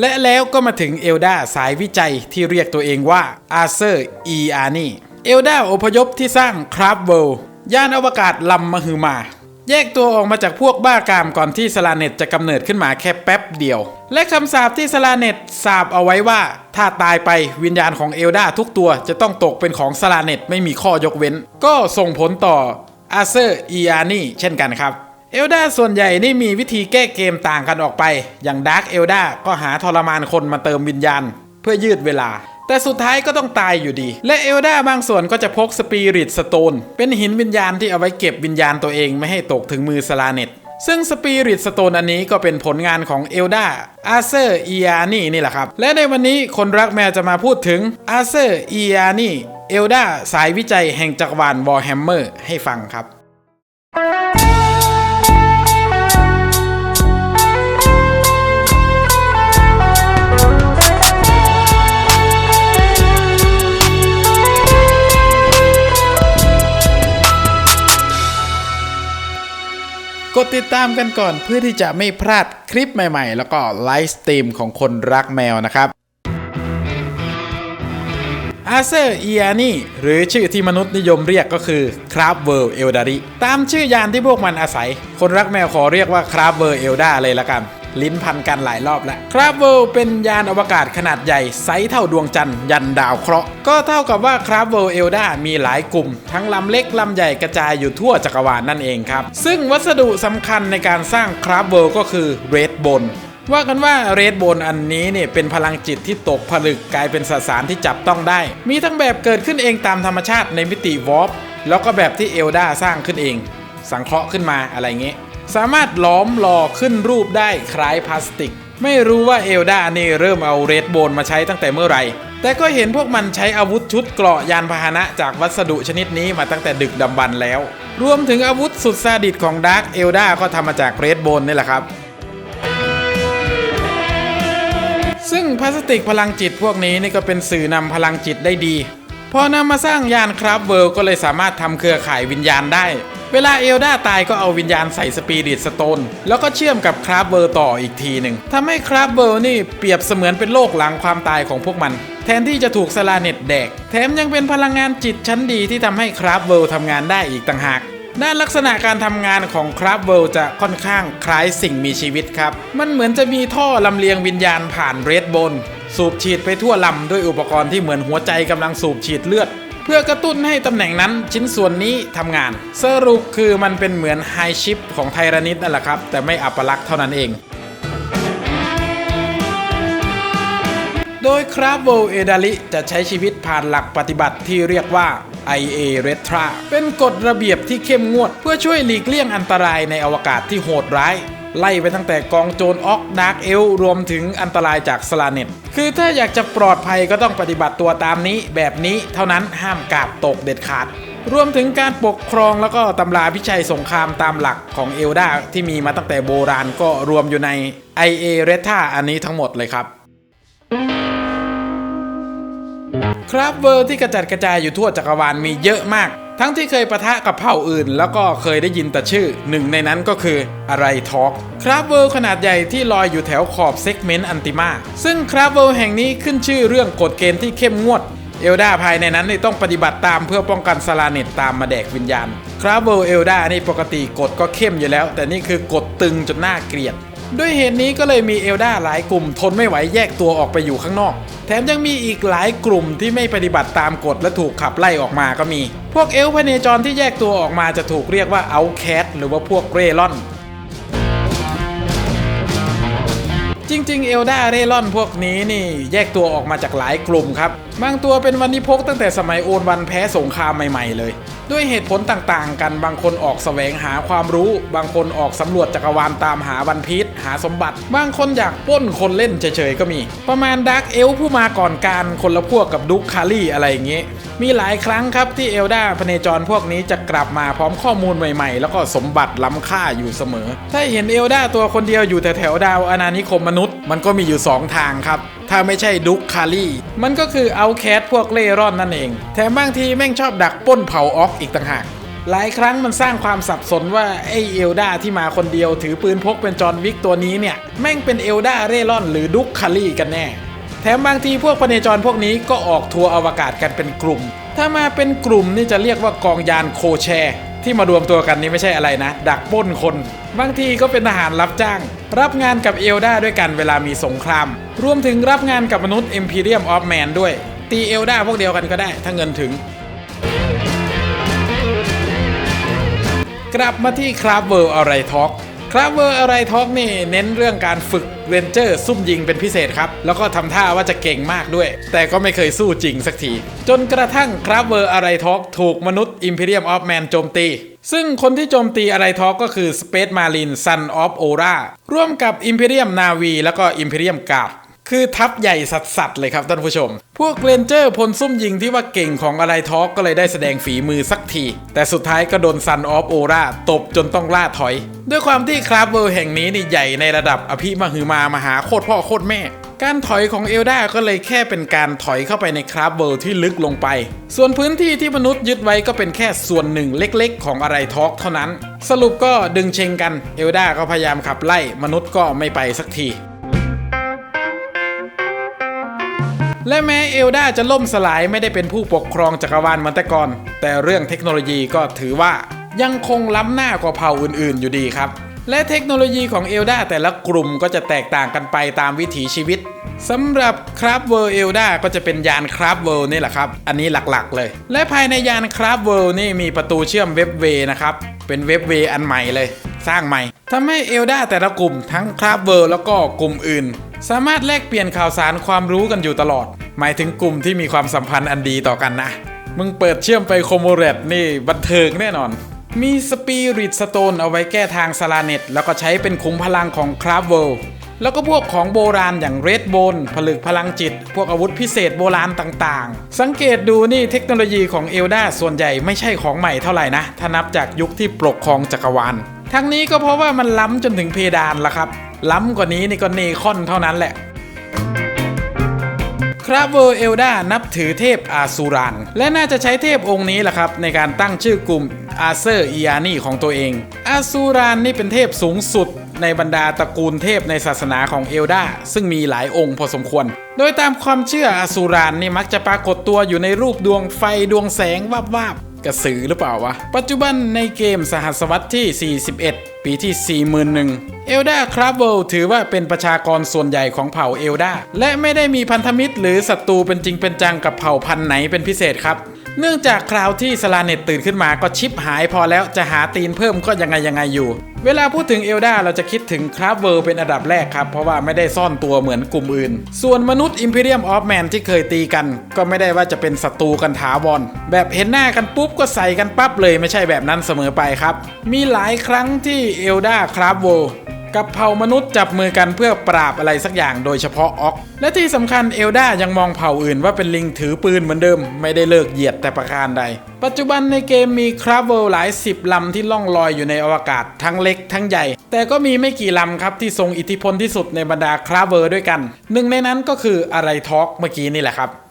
และแล้วก็มาถึงเอลดาสายวิจัยที่เรียกตัวเองว่าอาเซอร์อีอานีเอลดาอพยพที่สร้างคราฟเวลย่านอวกาศลำมหึมา แยกตัวออกมาจากพวกบ้ากามก่อนที่สลาเน็ตจะกำเนิดขึ้นมาแค่แป๊บเดียว และคำสาปที่สลาเน็ตสาบเอาไว้ว่า ถ้าตายไปวิญญาณของเอลดาทุกตัวจะต้องตกเป็นของสลาเน็ตไม่มีข้อยกเว้น ก็ส่งผลต่ออาเซอร์อีอานีเช่นกันครับ เอลดาส่วนใหญ่นี่มีวิธีแก้เกมต่างกันออกไป อย่างดาร์กเอลดาก็หาทรมานคนมาเติมวิญญาณ เพื่อยืดเวลา แต่สุดท้ายก็ต้องตายอยู่ดี และเอลดาบางส่วนก็จะพกสปิริตสโตนเป็นหินวิญญาณที่เอาไว้เก็บวิญญาณตัวเองไม่ให้ตกถึงมือสลาเน็ตซึ่งสปิริตสโตนอันนี้ก็เป็นผลงานของเอลดาอาเซอร์อีอานี่นี่แหละครับ และในวันนี้คนรักแมวจะมาพูดถึงอาเซอร์อีอานี่เอลดาสายวิจัยแห่งจักรวาลวอร์แฮมเมอร์ให้ฟังครับ กดติดตามกันก่อนเพื่อที่จะไม่พลาดคลิปใหม่ๆ แล้วก็ไลฟ์สตรีมของคนรักแมวนะครับอาเซอร์เอียนี่หรือชื่อที่มนุษย์นิยมเรียกก็คือคราฟเวิร์เอลดาริตามชื่อยานที่พวกมันอาศัย คนรักแมวขอเรียกว่าคราฟเวิร์เอลดาเลยละกัน ลิ้นพันกันหลายรอบแล้วคราฟเวิร์เป็นยานอวกาศขนาดใหญ่ไซส์เท่าดวงจันทร์ยันดาวเคราะห์ก็เท่ากับว่าคราฟเวิร์เอลดามีหลายกลุ่ม ทั้งลำเล็กลำใหญ่กระจายอยู่ทั่วจักรวาลนั่นเองครับ ซึ่งวัสดุสำคัญในการสร้างคราฟเวิร์ก็คือเรดบนว่ากันว่าเรดโบนอันนี้เนี่ยเป็นพลังจิตที่ตกผลึกกลายเป็นสสารที่จับต้องได้ มีทั้งแบบเกิดขึ้นเองตามธรรมชาติในมิติวอร์ปแล้วก็แบบที่เอลดาสร้างขึ้นเอง สังเคราะห์ขึ้นมาอะไรเงี้ยสามารถล้อมหล่อขึ้นรูปได้คล้ายพลาสติก ไม่รู้ว่าเอลดานี่เริ่มเอาเรดโบนมาใช้ตั้งแต่เมื่อไหร่ แต่ก็เห็นพวกมันใช้อาวุธชุดเกราะยานพาหนะจากวัสดุชนิดนี้มาตั้งแต่ดึกดำบรรแล้ว รวมถึงอาวุธสุดซาดิสของดาร์กเอลดาก็ทำมาจากเรดโบนนี่แหละครับซึ่งพลาสติกพลังจิตพวกนี้นี่ก็เป็นสื่อนำพลังจิตได้ดี พอนำมาสร้างยานคราฟเวิลด์ก็เลยสามารถทำเครือข่ายวิญญาณได้ เวลาเอลดาตายก็เอาวิญญาณใส่สปีริตสโตนแล้วก็เชื่อมกับคราฟเวิลด์ต่ออีกทีหนึ่งทำให้คราฟเวิลด์นี่เปรียบเสมือนเป็นโลกหลังความตายของพวกมัน แทนที่จะถูกสลาเน็ตแดก แถมยังเป็นพลังงานจิตชั้นดีที่ทำให้คราฟเวิลด์ทำงานได้อีกต่างหากด้านลักษณะการทำงานของคราฟเวิลจะค่อนข้างคล้ายสิ่งมีชีวิตครับ มันเหมือนจะมีท่อลำเลียงวิญญาณผ่านเรดบน สูบฉีดไปทั่วลำด้วยอุปกรณ์ที่เหมือนหัวใจกำลังสูบฉีดเลือด เพื่อกระตุ้นให้ตำแหน่งนั้นชิ้นส่วนนี้ทำงาน สรุปคือมันเป็นเหมือนไฮชิปของไทรานิดนั่นแหละครับ แต่ไม่อัปลักษณ์เท่านั้นเอง โดยคราฟโวเอดาลิจะใช้ชีวิตผ่านหลักปฏิบัติที่เรียกว่า IA r e t r a เป็นกฎระเบียบที่เข้มงวด เพื่อช่วยหลีกเลี่ยงอันตรายในอวกาศที่โหดร้าย ไล่ไปตั้งแต่กองโจรออกดาร์กเอลรวมถึงอันตรายจากสลาเน็ต คือถ้าอยากจะปลอดภัยก็ต้องปฏิบัติตัวตามนี้ แบบนี้เท่านั้นห้ามกาดตกเด็ดขาด รวมถึงการปกครองแล้วก็ตำราพิชัยสงครามตามหลักของเอลดาที่มีมาตั้งแต่โบราณก็รวมอยู่ใน IA r e t a อันนี้ทั้งหมดเลยครับครับเวอร์ที่กระจัดกระจายอยู่ทั่วจักรวาลมีเยอะมาก ทั้งที่เคยปะทะกับเผ่าอื่น แล้วก็เคยได้ยินแต่ชื่อ หนึ่งในนั้นก็คืออะไรทอ l k ครับเวอร์ขนาดใหญ่ที่ลอยอยู่แถวขอบเซกเมนต์อันติมา ซึ่งครับเวอร์แห่งนี้ขึ้นชื่อเรื่องกฎเกณฑ์ที่เข้มงวด เอลดาภายในนั้นต้องปฏิบัติตามเพื่อป้องกันสลาเน็ตตามมาแดกวิญญาณ คราฟเวลเอลดานี่ปกติกฎก็เข้มอยู่แล้ว แต่นี่คือกฎตึงจนน่าเกลียดด้วยเหตุนี้ก็เลยมีเอลดาหลายกลุ่มทนไม่ไหวแยกตัวออกไปอยู่ข้างนอก แถมยังมีอีกหลายกลุ่มที่ไม่ปฏิบัติตามกฎและถูกขับไล่ออกมาก็มี พวกเอลพเนจรที่แยกตัวออกมาจะถูกเรียกว่าเอาแคทหรือว่าพวกเรล่อน จริงๆ เอลดาเร่ร่อนพวกนี้นี่แยกตัวออกมาจากหลายกลุ่มครับ บางตัวเป็นวันนิพกตั้งแต่สมัยโอนวันแพ้สงครามใหม่ๆเลย ด้วยเหตุผลต่างๆ กันบางคนออกแสวงหาความรู้ บางคนออกสำรวจจักรวาลตามหาวันพีชหาสมบัติ บางคนอยากป้นคนเล่นเฉยๆก็มี ประมาณดาร์กเอลผู้มาก่อนการคนละพวกกับดุ๊กคารี่อะไรอย่างเงี้ยมีหลายครั้งครับที่เอลดาพเนจรพวกนี้จะกลับมาพร้อมข้อมูลใหม่ๆ แล้วก็สมบัติล้ำค่าอยู่เสมอ ถ้าเห็นเอลดาตัวคนเดียวอยู่แถวๆดาวอาณานิคมมนุษย์ มันก็มีอยู่ 2 ทางครับถ้าไม่ใช่ดุ๊กคารี่ มันก็คือเอาแคทพวกเล่ร่อนนั่นเอง แถมบางทีแม่งชอบดักป้นเผาออกอีกต่างหาก หลายครั้งมันสร้างความสับสนว่าไอเอลดาที่มาคนเดียวถือปืนพกเป็นจอห์นวิกตัวนี้เนี่ย แม่งเป็นเอลดาเร่ร่อนหรือดุ๊กคารี่กันแน่ แถมบางทีพวกพเนจรพวกนี้ก็ออกทัวร์อวกาศกันเป็นกลุ่ม ถ้ามาเป็นกลุ่มนี่จะเรียกว่ากองยานโคแชร์ที่มารวมตัวกันนี่ไม่ใช่อะไรนะ ดักป้นคน บางทีก็เป็นทหารรับจ้าง รับงานกับเอลดาด้วยกันเวลามีสงคราม รวมถึงรับงานกับมนุษย์ Imperium of Man ด้วย ตีเอลดาพวกเดียวกันก็ได้ ถ้าเงินถึง กลับมาที่คราฟเวิร์อะไรท็อกคราฟเวิร์อะไรท็อกนี่เน้นเรื่องการฝึกเรนเจอร์ซุ่มยิงเป็นพิเศษครับ แล้วก็ทำท่าว่าจะเก่งมากด้วย แต่ก็ไม่เคยสู้จริงสักที จนกระทั่งคราฟเวิร์อะไรท็อกถูกมนุษย์ Imperium of Man โจมตี ซึ่งคนที่โจมตีอะไรท็อกก็คือ Space Marine Son of Ora ร่วมกับ Imperium Navy แล้วก็ Imperium Guard คือทัพใหญ่สัสๆเลยครับท่านผู้ชม พวกเรนเจอร์พลซุ่มยิงที่ว่าเก่งของอะไรทอกก็เลยได้แสดงฝีมือสักที แต่สุดท้ายก็โดนซันออฟโอราตบจนต้องล่าถอย ด้วยความที่คราฟเวิร์แห่งนี้นี่ใหญ่ในระดับอภิมหึมามหาโคตรพ่อโคตรแม่ การถอยของเอลดาก็เลยแค่เป็นการถอยเข้าไปในคราฟเวิร์ที่ลึกลงไป ส่วนพื้นที่ที่มนุษย์ยึดไว้ก็เป็นแค่ส่วนหนึ่งเล็กๆ ของอะไรทอกเท่านั้น สรุปก็ดึงเชงกันเอลดาก็พยายามขับไล่มนุษย์ก็ไม่ไปสักที และแม้เอลดาจะล่มสลายไม่ได้เป็นผู้ปกครองจักรวาลมือนแต่ก่อน แต่เรื่องเทคโนโลยีก็ถือว่ายังคงล้ำหน้ากว่าเผ่าอื่นๆ อยู่ดีครับ และเทคโนโลยีของเอลดาแต่ละกลุ่มก็จะแตกต่างกันไปตามวิถีชีวิตสำหรับคราฟเวิร์เอลดาก็จะเป็นยานคราฟเวิร์นี่แหละครับ อันนี้หลักๆเลย และภายในยานคราฟเวิร์นี่มีประตูเชื่อมเว็บเวนะครับ เป็นเว็บเวอันใหม่เลย สร้างใหม่ทำให้เอลดาแต่ละกลุ่มทั้งคราฟเวิร์แล้วก็กลุ่มอื่น สามารถแลกเปลี่ยนข่าวสารความรู้กันอยู่ตลอด หมายถึงกลุ่มที่มีความสัมพันธ์อันดีต่อกันนะ มึงเปิดเชื่อมไปโคโมเรตนี่บันเทิงแน่นอน มีสปิริตสโตนเอาไว้แก้ทางสลาเน็ต แล้วก็ใช้เป็นขุมพลังของคราฟเวลแล้วก็พวกของโบราณอย่างเรดโบนผลึกพลังจิต พวกอาวุธพิเศษโบราณต่างๆ สังเกตดูนี่เทคโนโลยีของเอลดาส่วนใหญ่ไม่ใช่ของใหม่เท่าไหร่นะ ถ้านับจากยุคที่ปกครองจักรวาล ทั้งนี้ก็เพราะว่ามันล้ำจนถึงเพดานละครับ ล้ำกว่านี้นี่ก็เนคอนเท่านั้นแหละคราเวอร์เอลดานับถือเทพอาซูรานและน่าจะใช้เทพองค์นี้แหละครับ ในการตั้งชื่อกลุ่มอาเซอร์อีอานีของตัวเอง อาซูรานนี่เป็นเทพสูงสุดในบรรดาตระกูลเทพในศาสนาของเอลดาซึ่งมีหลายองค์พอสมควร โดยตามความเชื่ออาซูรานนี่มักจะปรากฏตัวอยู่ในรูปดวงไฟดวงแสงวาบวาบๆ กระสือหรือเปล่าวะ ปัจจุบันในเกมสหัสวรรษที่ 41 ปีที่ 41,000เอลดาคราฟเวลถือว่าเป็นประชากรส่วนใหญ่ของเผ่าเอลดาและไม่ได้มีพันธมิตรหรือศัตรูเป็นจริงเป็นจังกับเผ่าพันธุ์ไหนเป็นพิเศษครับ เนื่องจากคราวที่สลาเน็ตตื่นขึ้นมาก็ชิปหายพอแล้วจะหาตีนเพิ่มก็ยังไงยังไงอยู่ เวลาพูดถึงเอลดาเราจะคิดถึงคราฟเวลเป็นอันดับแรกครับ เพราะว่าไม่ได้ซ่อนตัวเหมือนกลุ่มอื่น ส่วนมนุษย์ Imperium of Man ที่เคยตีกัน ก็ไม่ได้ว่าจะเป็นศัตรูกันถาวรแบบเห็นหน้ากันปุ๊บก็ใส่กันปั๊บเลยไม่ใช่แบบนั้นเสมอไปครับ มีหลายครั้งที่เอลดาคราฟเวล กับเผ่ามนุษย์จับมือกันเพื่อปราบอะไรสักอย่างโดยเฉพาะออก และที่สำคัญเอลดายังมองเผ่าอื่นว่าเป็นลิงถือปืนเหมือนเดิม ไม่ได้เลิกเหยียดแต่ประการใด ปัจจุบันในเกมมีคราฟเวลหลายสิบลำที่ล่องลอยอยู่ในอวกาศทั้งเล็กทั้งใหญ่ แต่ก็มีไม่กี่ลำครับที่ทรงอิทธิพลที่สุดในบรรดาคราฟเวลด้วยกัน หนึ่งในนั้นก็คืออะไรทอกเมื่อกี้นี่แหละครับ